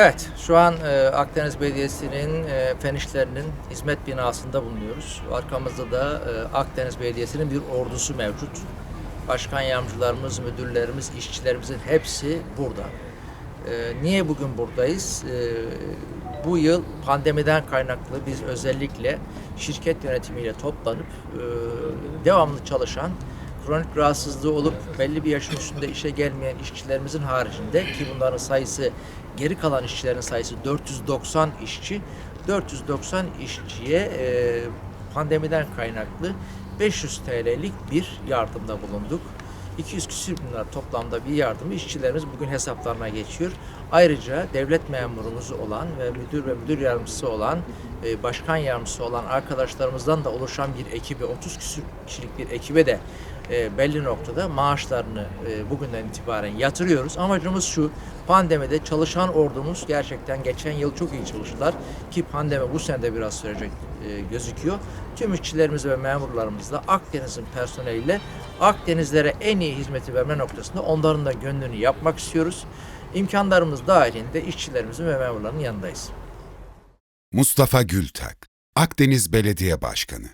Evet, şu an e, Akdeniz Belediyesi'nin e, fen işlerinin hizmet binasında bulunuyoruz. Arkamızda da e, Akdeniz Belediyesi'nin bir ordusu mevcut. Başkan yardımcılarımız, müdürlerimiz, işçilerimizin hepsi burada. E, niye bugün buradayız? E, bu yıl pandemiden kaynaklı biz özellikle şirket yönetimiyle toplanıp e, devamlı çalışan kronik rahatsızlığı olup belli bir yaşın üstünde işe gelmeyen işçilerimizin haricinde ki bunların sayısı geri kalan işçilerin sayısı 490 işçi 490 işçiye e, pandemiden kaynaklı 500 TL'lik bir yardımda bulunduk. 200 küsür bin lira toplamda bir yardımı işçilerimiz bugün hesaplarına geçiyor. Ayrıca devlet memurumuz olan ve müdür ve müdür yardımcısı olan, e, başkan yardımcısı olan arkadaşlarımızdan da oluşan bir ekibe, 30 küsür kişilik bir ekibe de e, belli noktada maaşlarını e, bugünden itibaren yatırıyoruz. Amacımız şu, pandemide çalışan ordumuz gerçekten geçen yıl çok iyi çalıştılar ki pandemi bu sene de biraz sürecek e, gözüküyor. Tüm işçilerimiz ve memurlarımızla Akdeniz'in personeliyle Akdenizlere en iyi hizmeti verme noktasında onların da gönlünü yapmak istiyoruz. İmkanlarımız dahilinde işçilerimizin ve memurların yanındayız. Mustafa Gültak, Akdeniz Belediye Başkanı